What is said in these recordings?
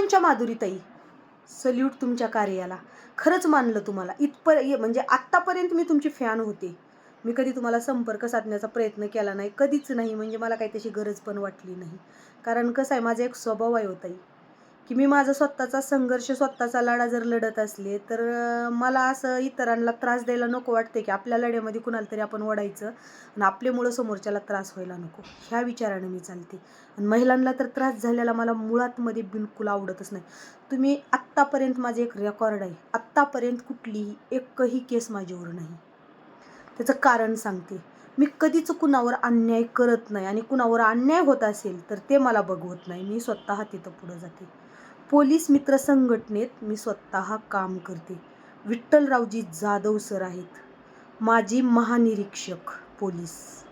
मंचा माधुरीताई salute तुमच्या कार्याला. खरंच मानलं तुम्हाला. इथपर म्हणजे आत्तापर्यंत मी तुमची फॅन होते. मी कधी तुम्हाला संपर्क साधण्याचा प्रयत्न केला नाही. कधीच नाही. म्हणजे मला काही तशी गरज पण वाटली नाही. कारण कसं आहे माझा एक स्वभाव आहे होताई की मी माझा स्वतःचा संघर्ष स्वतःचा लढा जर लढत असले तर मला असं इतरांना त्रास द्यायला नको वाटते की आपल्या लढ्यामध्ये कुणाला तरी आपण ओढायचं आणि आपल्यामुळं समोरच्याला त्रास व्हायला नको. ह्या विचाराने मी चालते. आणि महिलांना तर त्रास झालेला मला मुळातमध्ये बिलकुल आवडतच नाही. तुम्ही आत्तापर्यंत माझे एक रेकॉर्ड आहे. आत्तापर्यंत कुठलीही एकही केस माझ्यावर नाही. त्याचं कारण सांगते. मी कधीच कुणावर अन्याय करत नाही आणि कुणावर अन्याय होत असेल तर ते मला बघवत नाही. मी स्वतः तिथं पुढं जाते. पोलीस मित्र संघटनेत मी स्वतः काम करते. विठ्ठलरावजी जाधव सर आहेत. माजी महानिरीक्षक पोलीस.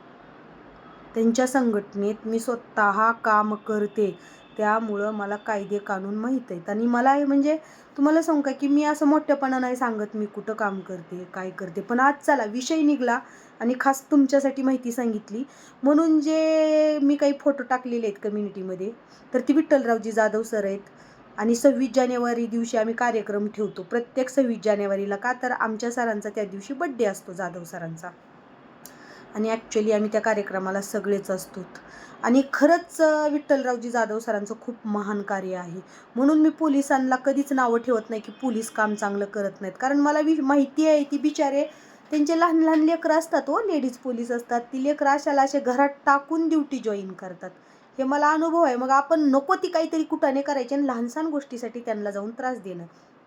त्यांच्या संघटनेत मी स्वतः काम करते. त्यामुळं मला कायदे कानून माहीत आहेत. आणि मला हे म्हणजे तुम्हाला सांगू का की मी असं मोठ्यापणा नाही सांगत मी कुठं काम करते काय करते. पण आज चला विषय निघला आणि खास तुमच्यासाठी माहिती सांगितली. म्हणून जे मी काही फोटो टाकलेले आहेत कम्युनिटीमध्ये तर ती विठ्ठलरावजी जाधव सर आहेत. आणि सव्वीस जानेवारी दिवशी आम्ही कार्यक्रम ठेवतो. प्रत्येक सव्वीस जानेवारीला का? तर आमच्या सरांचा त्या दिवशी बड्डे असतो जाधव सरांचा. आणि ॲक्च्युली आम्ही त्या कार्यक्रमाला सगळेच असतो. आणि खरंच विठ्ठलरावजी जाधव सरांचं खूप महान कार्य आहे. म्हणून मी पोलिसांना कधीच नावं ठेवत नाही की पोलीस काम चांगलं करत नाहीत. कारण मला वि माहिती आहे ती बिचारे त्यांचे लहान लहान लेकरं असतात हो लेडीज पोलीस असतात. ती लेकरं अशाला असे घरात टाकून ड्युटी जॉईन करतात. हे मला अनुभव आहे. मग आपण नको ती काहीतरी कुठाने करायची आणि लहानसहान गोष्टीसाठी त्यांना जाऊन त्रास देणं.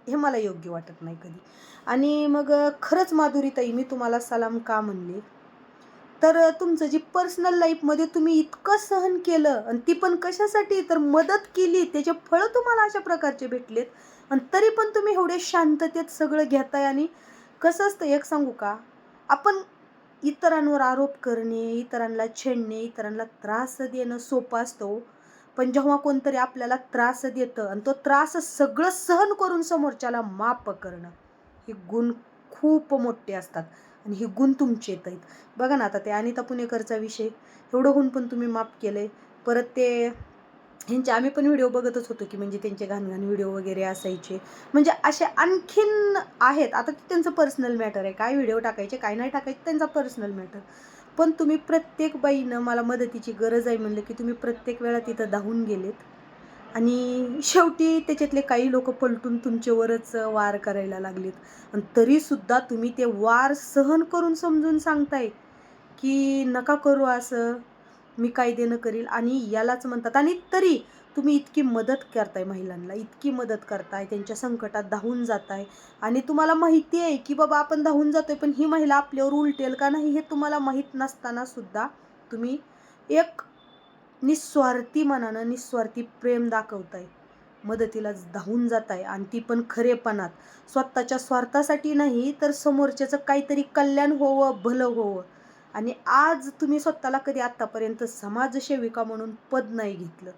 हे मला योग्य वाटत नाही कधी. आणि मग खरंच माधुरीताई मी तुम्हाला सलाम का म्हणले? तर तुमचं जी पर्सनल लाईफमध्ये तुम्ही इतकं सहन केलं आणि ती पण कशासाठी? तर मदत केली. त्याचे फळं तुम्हाला अशा प्रकारचे भेटलेत. आणि तरी पण तुम्ही एवढे शांततेत सगळं घेताय आणि कसं असतं एक सांगू का? आपण इतरांवर आरोप करणे इतरांना छेडणे इतरांना त्रास देणं सोपं असतो हो. पण जेव्हा कोणतरी आपल्याला त्रास देतं आणि तो त्रास सगळं सहन करून समोरच्याला माफ करणं हे गुण खूप मोठे असतात आणि हे गुण तुमचे येत आहेत. बघा ना आता ते अनिता पुणेकरचा विषय एवढं होऊन पण तुम्ही माफ केलं आहे परत ते ह्यांचे आम्ही पण व्हिडिओ बघतच होतो की म्हणजे त्यांचे घाणघाण व्हिडिओ वगैरे असायचे. म्हणजे असे आणखीन आहेत. आता ते त्यांचं पर्सनल मॅटर आहे. काय व्हिडिओ टाकायचे काय नाही टाकायचे त्यांचा पर्सनल मॅटर पण तुम्ही प्रत्येक बाईनं मला मदतीची गरज आहे म्हणलं की तुम्ही प्रत्येक वेळा तिथं धावून गेलेत. आणि शेवटी त्याच्यातले काही लोक पलटून तुमच्यावरच वार करायला लागलेत. आणि तरीसुद्धा तुम्ही ते वार सहन करून समजून सांगताय की नका करू असं. मी कायदेनं करील आणि यालाच म्हणतात. आणि तरी तुम्ही इतकी मदत करताय महिलांना इतकी मदत करताय त्यांच्या संकटात धावून जाताय. आणि तुम्हाला माहिती आहे की बाबा आपण धावून जातोय पण ही महिला आपल्यावर उलटेल का नाही हे तुम्हाला माहीत नसताना सुद्धा तुम्ही एक निस्वार्थी मनानं निस्वार्थी प्रेम दाखवताय. मदतीला धावून जात आहे आणि ती पण खरेपणात. स्वतःच्या स्वार्थासाठी नाही तर समोरच्याचं काहीतरी कल्याण होवं भलं होवं. आणि आज तुम्ही स्वतःला कधी आत्तापर्यंत समाजसेविका म्हणून पद नाही घेतलं.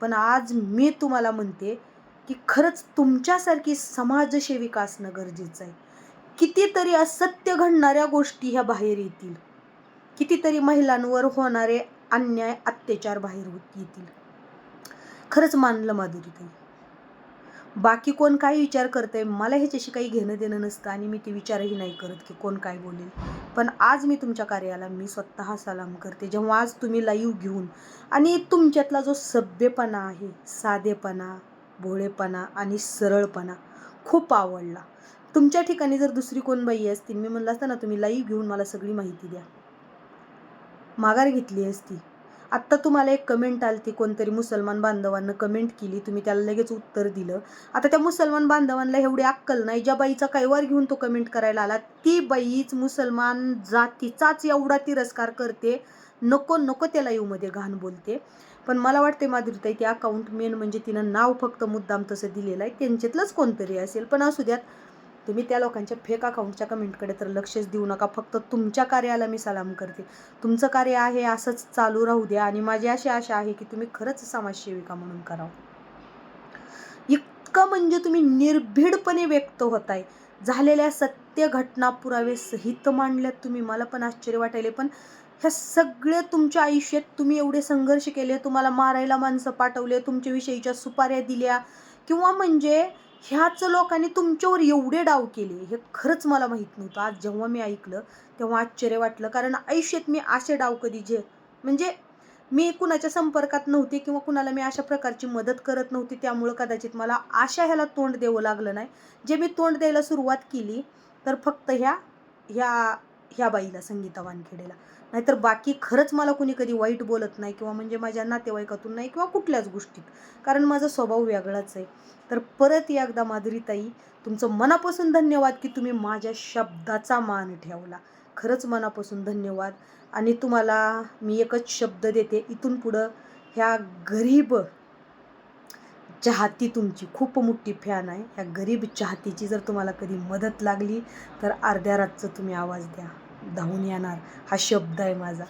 पण आज मी तुम्हाला म्हणते की खरंच तुमच्यासारखी समाजसेविका असणं गरजेचं आहे. कितीतरी असत्य घडणाऱ्या गोष्टी ह्या बाहेर येतील. कितीतरी महिलांवर होणारे अन्याय अत्याचार बाहेर येतील. खरंच मानलं माधुरीताई. बाकी कोण काय विचार करतंय मला ह्याच्याशी काही घेणं देणं नसतं आणि मी ते विचारही नाही करत की कोण काय बोलेल. पण आज मी तुमच्या कार्याला मी स्वतः सलाम करते. जेव्हा आज तुम्ही लाईव्ह घेऊन आणि तुमच्यातला जो सभ्यपणा आहे साधेपणा भोळेपणा आणि सरळपणा खूप आवडला. तुमच्या ठिकाणी जर दुसरी कोण बाई असतील मी म्हणलं असतं ना तुम्ही लाईव्ह घेऊन मला सगळी माहिती द्या. माघार घेतली असती. आत्ता तुम्हाला एक कमेंट आली ती कोणतरी मुसलमान बांधवांना कमेंट केली. तुम्ही त्याला लगेच उत्तर दिलं. आता त्या मुसलमान बांधवांना एवढी अक्कल नाही. ज्या बाईचा कैवार घेऊन तो कमेंट करायला आला ती बाईच मुसलमान जातीचाच एवढा तिरस्कार करते. नको नको त्याला यूमध्ये घाण बोलते. पण मला वाटते माधुरीताई ते अकाउंट मेन म्हणजे तिनं नाव फक्त मुद्दाम तसं दिलेलं आहे. त्यांच्यातलंच कोणतरी असेल. पण असू द्यात तुम्ही त्या लोकांच्या फेक अकाउंटच्या कमेंटकडे तर लक्षच देऊ नका. फक्त तुमच्या कार्याला मी सलाम करते. तुमचं कार्य आहे असंच चालू राहू द्या आणि माझी अशी आशा आहे की तुम्ही खरंच समाजसेविका म्हणून करावं. इतकं म्हणजे तुम्ही निर्भीडपणे व्यक्त होताय. झालेल्या सत्य घटना पुरावे सहित मांडल्यात तुम्ही. मला पण आश्चर्य वाटायले पण ह्या सगळ्या तुमच्या आयुष्यात तुम्ही एवढे संघर्ष केले तुम्हाला मारायला माणसं पाठवले तुमच्या विषयीच्या सुपाऱ्या दिल्या किंवा म्हणजे ह्याच लोकांनी तुमच्यावर एवढे डाव केले हे खरंच मला माहीत नव्हतं. आज जेव्हा मी ऐकलं तेव्हा आश्चर्य वाटलं. कारण आयुष्यात मी असे डाव कधी जे म्हणजे मी कुणाच्या संपर्कात नव्हते किंवा कुणाला मी अशा प्रकारची मदत करत नव्हती त्यामुळं कदाचित मला अशा ह्याला तोंड द्यावं लागलं नाही. जे मी तोंड द्यायला सुरुवात केली तर फक्त ह्या ह्या ह्या बाईला संगीता वानखेडेला. नाहीतर बाकी खरंच मला कुणी कधी वाईट बोलत नाही किंवा म्हणजे माझ्या नातेवाईकातून नाही किंवा कुठल्याच गोष्टीत. कारण माझा स्वभाव वेगळाच आहे. तर परत एकदा माधुरीताई तुमचं मनापासून धन्यवाद की तुम्ही माझ्या शब्दाचा मान ठेवला. खरंच मनापासून धन्यवाद. आणि तुम्हाला मी एकच शब्द देते इथून पुढं ह्या गरीब चाहती तुमची खूप मोठी फॅन आहे. ह्या गरीब चाहतीची जर तुम्हाला कधी मदत लागली तर अर्ध्या रातचं तुम्ही आवाज द्या. धावून येणार. हा शब्द आहे माझा.